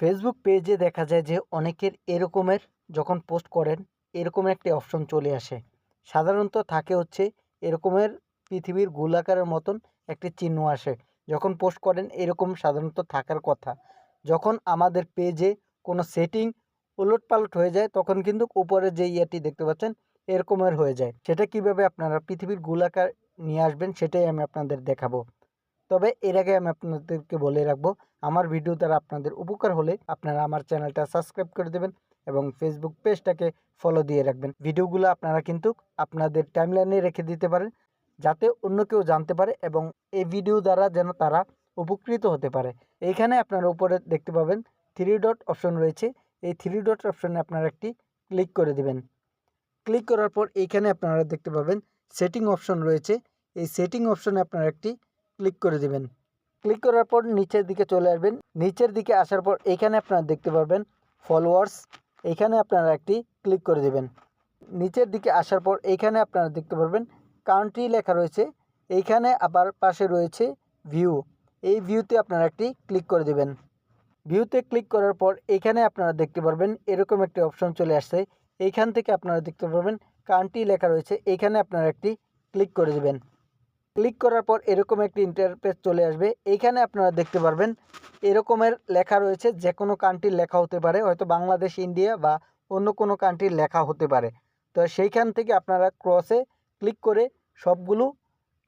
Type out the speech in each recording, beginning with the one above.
Facebook পেজে দেখা যায় যে অনেকের এরকমের যখন পোস্ট করেন, এরকমের একটি অপশন চলে আসে। সাধারণত থাকে হচ্ছে এরকমের পৃথিবীর গোলাকারের মতন একটি চিহ্ন আসে। যখন পোস্ট করেন, এরকম সাধারণত থাকার কথা। যখন আমাদের পেজে কোনো সেটিং উলটপালট হয়ে যায়, তখন কিন্তু উপরে যে ইয়েটি দেখতে পাচ্ছেন, এরকমের হয়ে যায়। সেটা কীভাবে আপনারা পৃথিবীর গোলাকার নিয়ে আসবেন, সেটাই আমি আপনাদের দেখাবো। তবে এর আগে আমি আপনাদেরকে বলে রাখব, আমার ভিডিও দ্বারা আপনাদের উপকার হলে আপনারা আমার চ্যানেলটা সাবস্ক্রাইব করে দেবেন এবং ফেসবুক পেজটাকে ফলো দিয়ে রাখবেন। ভিডিওগুলো আপনারা কিন্তু আপনাদের টাইমলাইনে রেখে দিতে পারেন, যাতে অন্য কেউ জানতে পারে এবং এই ভিডিও দ্বারা যেন তারা উপকৃত হতে পারে। এইখানে আপনারা উপরে দেখতে পাবেন থ্রি ডট অপশন রয়েছে। এই থ্রি ডট অপশনে আপনারা একটি ক্লিক করে দেবেন। ক্লিক করার পর এইখানে আপনারা দেখতে পাবেন সেটিং অপশন রয়েছে। এই সেটিং অপশনে আপনারা একটি ক্লিক করে দেবেন। ক্লিক করার পর নিচের দিকে চলে আসবেন। নিচের দিকে আসার পর এইখানে আপনারা দেখতে পারবেন ফলোয়ার্স এইখানে আপনারা একটি ক্লিক করে দেবেন। নিচের দিকে আসার পর এইখানে আপনারা দেখতে পারবেন কান্ট্রি লেখা রয়েছে। এইখানে আবার পাশে রয়েছে ভিউ এই ভিউতে আপনারা একটি ক্লিক করে দেবেন। ভিউতে ক্লিক করার পর এইখানে আপনারা দেখতে পারবেন এরকম একটি অপশন চলে আসছে। এইখান থেকে আপনারা দেখতে পারবেন কান্ট্রি লেখা রয়েছে। এইখানে আপনারা একটি ক্লিক করে দেবেন। ক্লিক করার পর এরকম একটি ইন্টারপেজ চলে আসবে। এইখানে আপনারা দেখতে পারবেন, এরকমের লেখা রয়েছে যে কোনো কান্ট্রির লেখা হতে পারে, হয়তো বাংলাদেশ, ইন্ডিয়া বা অন্য কোনো কান্ট্রির লেখা হতে পারে। তো সেইখান থেকে আপনারা ক্রসে ক্লিক করে সবগুলো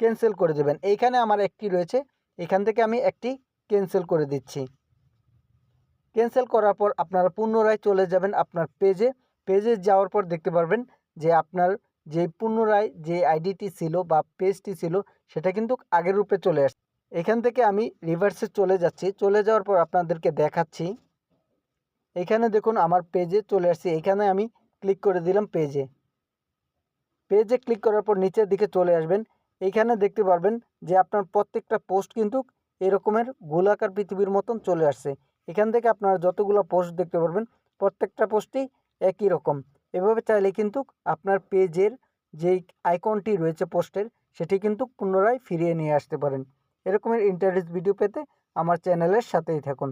ক্যান্সেল করে দেবেন। এইখানে আমার একটি রয়েছে, এখান থেকে আমি একটি ক্যান্সেল করে দিচ্ছি। ক্যান্সেল করার পর আপনারা পুনরায় চলে যাবেন আপনার পেজে পেজে যাওয়ার পর দেখতে পারবেন যে আপনার যে পুনরায় যে আইডিটি ছিল বা পেজটি ছিল, সেটা কিন্তু আগের রূপে চলে আসছে। এখান থেকে আমি রিভার্সে চলে যাচ্ছি। চলে যাওয়ার পর আপনাদেরকে দেখাচ্ছি। এখানে দেখুন আমার পেজে চলে আসছে। এখানে আমি ক্লিক করে দিলাম পেজে পেজে ক্লিক করার পর নিচের দিকে চলে আসবেন। এইখানে দেখতে পারবেন যে আপনার প্রত্যেকটা পোস্ট কিন্তু এরকমের গোলাকার পৃথিবীর মতন চলে আসছে। এখান থেকে আপনারা যতগুলো পোস্ট দেখতে পারবেন, প্রত্যেকটা পোস্টই একই রকম। এভাবে চাইলে কিন্তু আপনার পেজের যেই আইকনটি রয়েছে পোস্টের, সেটি কিন্তু পুনরায় ফিরিয়ে নিয়ে আসতে পারেন। এরকমের ইন্টারেস্ট ভিডিও পেতে আমার চ্যানেলের সাথেই থাকুন।